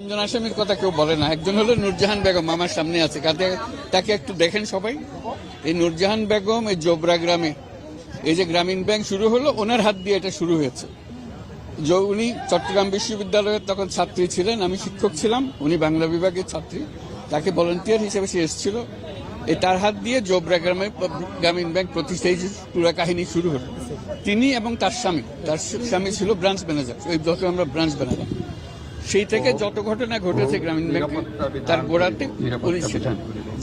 তিনজন আসামির কথা কেউ বলে না। একজন হলো নূরজাহান বেগম, আমার সামনে আছে। কাতে তাকে একটু দেখেন সবাই। এই নূরজাহান বেগম এই জোবরা গ্রামে, এই যে গ্রামীণ ব্যাংক শুরু হলো, ওনার হাত দিয়ে এটা শুরু হয়েছে। যে, উনি চট্টগ্রাম বিশ্ববিদ্যালয়ের তখন ছাত্রী ছিলেন, আমি শিক্ষক ছিলাম, উনি বাংলা বিভাগের ছাত্রী। তাকে ভলেন্টিয়ার হিসেবে সে এসেছিল। এই তার হাত দিয়ে জোবরা গ্রামে গ্রামীণ ব্যাংক প্রতিষ্ঠা এই যে কাহিনী শুরু হলো। তিনি এবং তার স্বামী তার স্বামী ছিল ব্রাঞ্চ ম্যানেজার ওই যত আমরা ব্রাঞ্চ ম্যানেজার সেই থেকে যত ঘটনা ঘটেছে গ্রামীণ ব্যাংকে তার গোড়াতে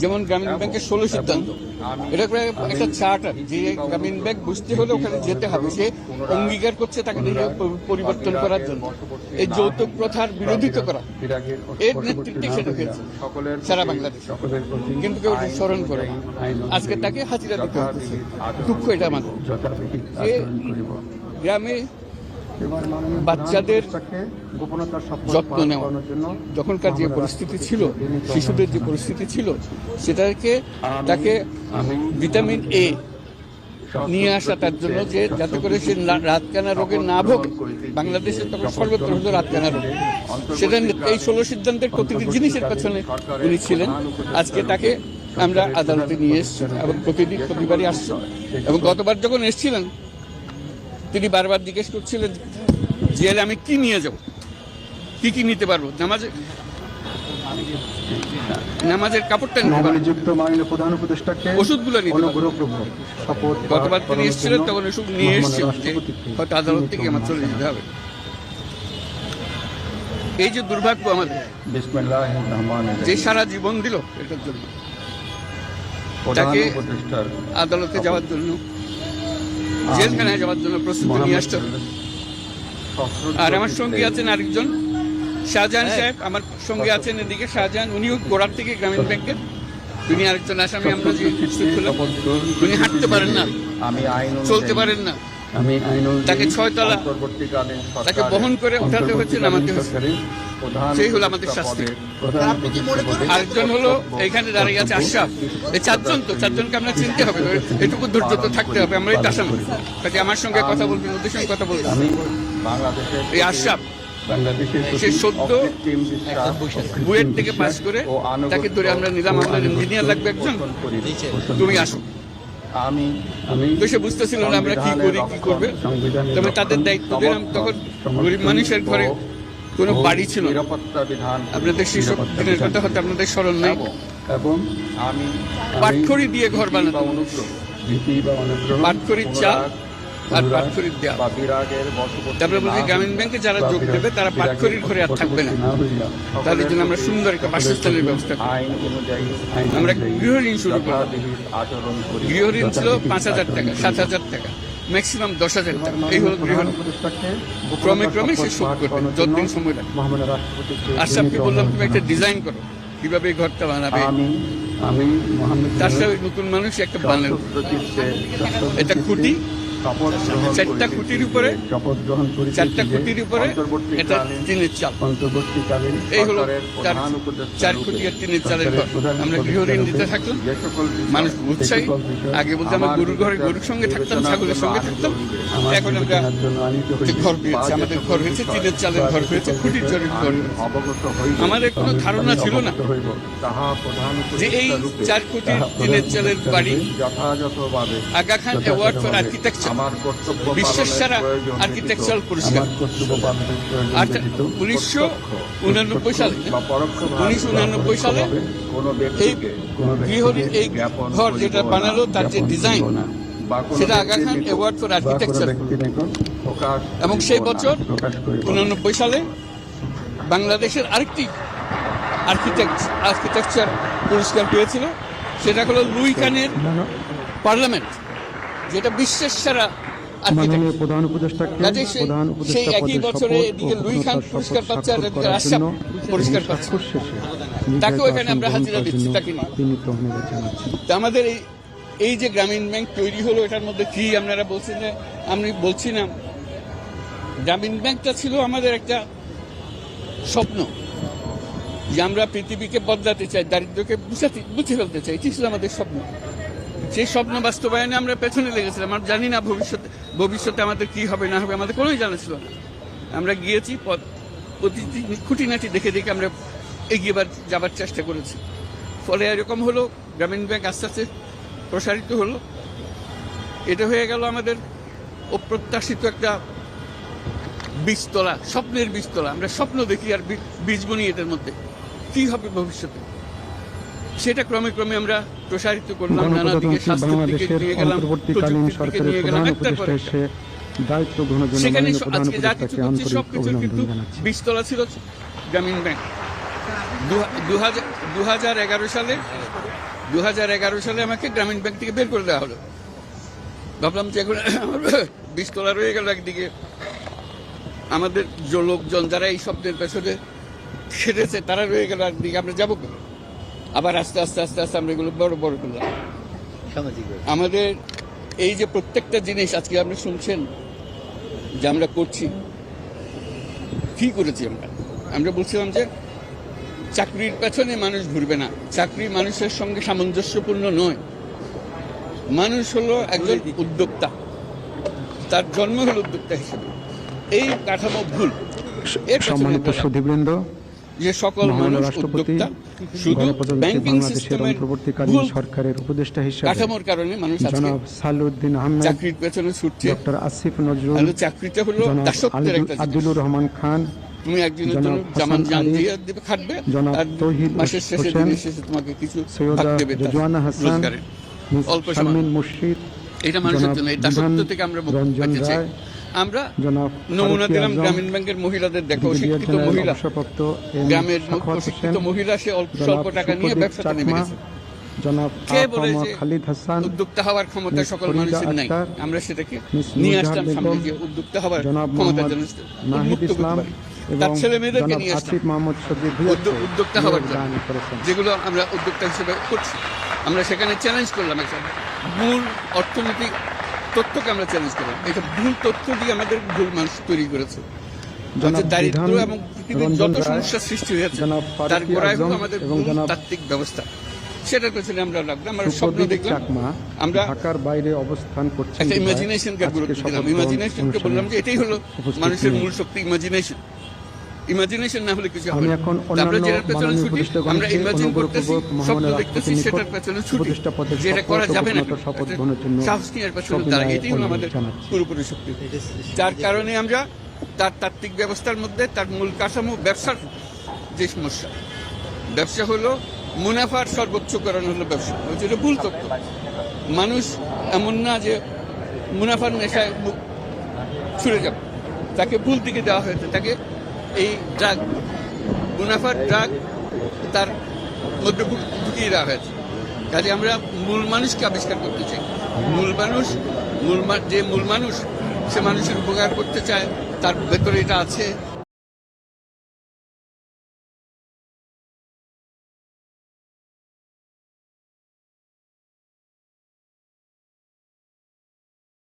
যেমন গ্রামীণ ব্যাংকের ষোলো সিদ্ধান্ত। এটা প্রায় একটা চার্টার যে গ্রামীণ ব্যাংক বুঝতে হলে ওখানে যেতে হবে। সে অঙ্গীকার করছে তাকে পরিবর্তন করার জন্য। এই যৌতুক প্রথার বিরোধিতা করা। এর নেতৃত্বে সেটা হয়েছে। সারা বাংলাদেশ। কিন্তু কেউ স্মরণ করে। আজকে তাকে হাজিরা দিতে হচ্ছে দুঃখ এটা আমাদের। গ্রামে বাচ্চাদের যত্ন নেওয়া। যখনকার যে পরিস্থিতি ছিল শিশুদের যে পরিস্থিতি ছিল সেটাকে তাকে ভিটামিন এ নিয়ে আসা তার জন্য যে যাতে করে সে রাতকানা রোগে না ভোগে। বাংলাদেশে তখন সর্বত্র হলো রাতকানা রোগ। সেটা এই ষোলো সিদ্ধান্তের প্রতিটি জিনিসের পেছনে উনি ছিলেন। আজকে তাকে আমরা আদালতে নিয়ে এসছি এবং প্রতিদিন প্রতিবারই আসছি। এবং গতবার যখন এসেছিলেন তিনি বারবার জিজ্ঞেস করছিলেন জেলে আমি কি নিয়ে যাব? কি কি নিতে পারব? নামাজে নামাজের কাপড়টা নিতে পারব। মাননীয় প্রধান উপদেষ্টাকে ওষুধগুলো নিতে পারব। গতবার তিনি এসেছিলেন তখন ওষুধ নিয়ে যে হয়তো আদালত থেকে আমার চলে যেতে হবে। এই যে দুর্ভাগ্য আমাদের যে সারা জীবন দিল এটার জন্য। তাকে আদালতে যাওয়ার জন্য জেলখানায় যাওয়ার জন্য প্রস্তুতি নিয়ে আসতে হবে। আর আমার সঙ্গী আছেন আরেকজন শাহজাহান সাহেব। আমার সঙ্গে আছেন এদিকে শাহজাহান উনিও গোড়ার থেকে গ্রামীণ ব্যাংকের। তিনি আরেকজন আসামি আমরা যে উনি হাঁটতে পারেন না। আমি আইন চলতে পারেন না। আমি তাকে ছয়তলা তাকে বহন করে উঠাতে হচ্ছে, নামাতে হচ্ছে। সেই হলো আমাদের শাস্তি। আরেকজন হলো এখানে দাঁড়িয়ে আছে আশরাফ। এই চারজন তো চারজনকে আমরা চিনতে হবে। এটুকু ধৈর্য তো থাকতে হবে আমরা এই আসাম কাজে আমার সঙ্গে কথা বলবেন ওদের সঙ্গে কথা বলবেন। এই আশরাফ সে সদ্য বুয়েট থেকে পাস করে তাকে ধরে আমরা নিলাম আনুগত্য ইঞ্জিনিয়ার লাগবে একজন। তুমি আসো। আমি সে বুঝতেছিল না আমরা কি করি কি করবে। তবে তাদের দায়িত্ব দিলাম তখন গরিব মানুষের ঘরে কোনো বাড়ি ছিল নিরাপত্তা বিধান আপনাদের শিশু দিনের কথা হয়তো আপনাদের স্মরণ নেই। এবং- আমি পাটখড়ি দিয়ে ঘর বানাতো বা অনুগ্রহ পাটখড়ির অনুরাগ, আর পাটখড়ির দেওয়া তারপরে বলছি গ্রামীণ ব্যাংকে যারা যোগ দেবে তারা পাটখড়ির ঘরে আর থাকবে না। তাদের জন্য আমরা সুন্দর একটা বাসস্থানের ব্যবস্থা করি। আমরা গৃহঋণ শুরু করলাম। গৃহঋণ ছিল পাঁচ হাজার টাকা সাত হাজার টাকা ম্যাক্সিমাম দশ হাজার টাকা। এই হলো উপদেষ্টাকে ক্রমে ক্রমে সে শোধ করবে। যতদিন সময় লাগে মহামান্য রাষ্ট্রপতিকে বললাম তুমি একটা ডিজাইন করো। কীভাবে ঘরটা বানাবে? আমি তার সাথে নতুন মানুষ একটা বানালো এটা খুঁটি, চারটা খুঁটির উপরে? শপথ গ্রহণ করি চারটা খুঁটির উপরে? এটা টিনের চাল। অন্তর্বর্তীকালীন এই হলো চার কোটি আর টিনের চালের ঘর। আমরা গৃহঋণ রূপে দিতে থাকলাম মানুষ উৎসাহী। আগে বলতে আমরা গরুর ঘরে গরুর সঙ্গে থাকতাম ছাগলের সঙ্গে থাকতাম। এখন আমরা। ঘর পেয়েছি আমাদের ঘর হয়েছে টিনের চালের ঘর হয়েছে খুঁটির বিষয় ঘর। আমাদের কোনো ধারণা ছিল না যে এই চার কোটির তাহা টিনের চালের বাড়ি রূপে যথাযথভাবে Aga Khan award for architecture আমার কর্তব্য বিশ্বের সেরা আর্কিটেকচারাল পুরস্কার উনিশশো উনানব্বই সালে উনিশশো উনানব্বই সালে এই ব্যক্তিকে এই ঘর যেটা বানালো তার যে ডিজাইন সেটা Aga Khan award for architecture এবং সেই বছর। উনানব্বই সালে বাংলাদেশের আরেকটি আর্কিটেক্ট আর্কিটেকচার পুরস্কার পেয়েছিল সেটা হলো লুই কানের পার্লামেন্ট। যেটা বিশ্বের সেরা প্রধান উপদেষ্টাকে সেই প্রধান উপদেষ্টা একই বছরে এদিকে লুই খান পুরস্কার পাচ্ছে আর এদিকে আশরাফ পুরস্কার পাচ্ছে। তাকেও এখানে আমরা হাজিরা দিচ্ছি, তাকে নিয়ে। আমাদের এই এই যে গ্রামীণ ব্যাংক তৈরি হলো এটার মধ্যে কি আপনারা বলছেন যে আমি বলছি না। গ্রামীণ ব্যাংকটা ছিল আমাদের একটা স্বপ্ন যে আমরা পৃথিবীকে বদলাতে চাই দারিদ্রকে বুঝাতে বুঝে ফেলতে চাই। এটি ছিল আমাদের স্বপ্ন। সেই স্বপ্ন বাস্তবায়নে আমরা পেছনে লেগেছিলাম আমরা জানি না ভবিষ্যতে ভবিষ্যতে আমাদের কি হবে, না হবে, আমাদের কোনোই জানা ছিল না। আমরা গিয়েছি পদ প্রতিটি খুঁটিনাটি দেখে দেখে আমরা এগিয়েবার যাবার চেষ্টা করেছি। ফলে এরকম হলো, গ্রামীণ ব্যাংক আস্তে আস্তে প্রসারিত হলো। এটা হয়ে গেল আমাদের অপ্রত্যাশিত একটা বীজতলা, স্বপ্নের বীজতলা। আমরা স্বপ্ন দেখি আর বীজ বুনি এটার মধ্যে। কী হবে ভবিষ্যতে? সেটা ক্রমে ক্রমে আমরা প্রসারিত করলাম নানা দিকে স্বাস্থ্যের দিকে নিয়ে গেলাম প্রযুক্তির দিকে নিয়ে গেলাম একটার পর একটা। দায়িত্ব গ্রহণের সেখানে মাননীয় স- প্রধান আজকে যা কিছু করছি সব কিছুর কিন্তু অভিনন্দন ছিল গ্রামীণ ব্যাংক দু হাজার এগারো সালে দু হাজার এগারো সালে আমাকে গ্রামীণ ব্যাংক থেকে বের করে দেওয়া হলো ভাবলাম যে এখন আমার বীজতলা রয়ে গেল একদিকে আমাদের যে লোকজন যারা এই শব্দের পেছনে খেটেছে তারা রয়ে গেল একদিকে আমরা যাব? আবার আস্তে আস্তে আস্তে আস্তে আমরা এগুলো বড় বড় করলাম। আমাদের এই যে প্রত্যেকটা জিনিস আজকে আপনি শুনছেন যে আমরা করছি কি করেছি আমরা? আমরা বলছিলাম যে চাকরির পেছনে মানুষ ঘুরবে না। চাকরি মানুষের সঙ্গে সামঞ্জস্যপূর্ণ নয়। মানুষ হলো একজন উদ্যোক্তা। তার জন্ম হলো উদ্যোক্তা হিসেবে। এই কাঠামো ভুল। সম্মানিত সুধীবৃন্দ যে সকল মানুষ উদ্যোক্তা শুধু ব্যাংকিং সিস্টেমের অন্তর্বর্তীকালীন সরকারের উপদেষ্টা হিসেবে কাঠামোর কারণে মানুষ আজকে জনাব সালউদ্দিন আহমেদ চাকরির পেছনে ছুটছে ডক্টর আসিফ নজরুল তাহলে চাকরিটা হলো দাসত্বের একটা জিনিস। আব্দুলুর রহমান খান তুমি একজনের জনাব জন্য জামান জান দিয়ে দিবে খাটবে আর তৌহিদ মাসের শেষে দিনের শেষে তোমাকে কিছু ভাগ সৈয়দা দেবে তার হাসান অল্প সময়। মুর্শিদ এটা মানুষের জন্য এই দাসত্ব থেকে আমরা মুক্তি পেতে চাই আমরা নমুনা দিলাম গ্রামীণ ব্যাংকের মহিলাদের দেখো শিক্ষিত মহিলা। গ্রামের হোসেন, মহিলা সে অল্প স্বল্প টাকা নিয়ে ব্যবসাতে নেমে গেছে কে উদ্যোক্তা হওয়ার ক্ষমতা সকল মানুষের নাই? আমরা সেটাকে নিয়ে আসলাম সামনে বেগম, উদ্যোক্তা হওয়ার ক্ষমতা যেন উন্মুক্ত করতে ইসলাম তার ছেলে মেয়েদেরকে নিয়ে আসলাম। আসিফ মাহমুদ উদ্যোক্তা হওয়ার জন্য। দান করেছেন। যেগুলো আমরা উদ্যোক্তা হিসেবে করছি। আমরা সেখানে চ্যালেঞ্জ করলাম একটা মূল অর্থনৈতিক তথ্যকে আমরা চ্যালেঞ্জ করি। এটা ভুল তথ্য দিয়ে আমাদের ভুল মানুষ তৈরি করেছে। দারিদ্র এবং পৃথিবীর যত সমস্যার সৃষ্টি হয়েছে তার গোড়ায় হলো আমাদের তাত্ত্বিক ব্যবস্থা। সেটার পেছনে আমরা লাগলাম আমরা স্বপ্ন দেখলাম আমরা ঢাকার বাইরে অবস্থান করছি একটা ইমাজিনেশনকে গুরুত্ব দিলাম। ইমাজিনেশনকে বললাম যে এটাই হলো মানুষের মূল শক্তি ইমাজিনেশন ইমাজিনেশন না হলে কিছু আমি এখন অন্যান্য মাননীয় আমরা ইমাজিন করতেছি স্বপ্ন দেখতেছি সেটার পেছনে ছুটি। যেটা করা যাবে না। শপথ গ্রহণের জন্য সাহস পেছনে এটাই হলো আমাদের পুরোপুরি শক্তি। যার কারণে আমরা তার তাত্ত্বিক ব্যবস্থার মধ্যে তার মূল কাঠামো ব্যবসার যে সমস্যা ব্যবসা হলো মুনাফার সর্বোচ্চকরণ হলো ব্যবসা। যেটা ভুল তথ্য। মানুষ এমন না যে মুনাফার নেশায় মু- ছুড়ে যাবে। তাকে ভুল দিকে দেওয়া হয়েছে। তাকে এই ড্রাগ মুনাফার ড্রাগ তার মধ্যে ঢুকিয়ে দেওয়া হয়েছে। কাজে আমরা মূল মানুষকে আবিষ্কার করতে চাই। মূল মানুষ, মূল যে মূল মানুষ, সে মানুষের উপকার করতে চায়, তার ভেতরে এটা আছে।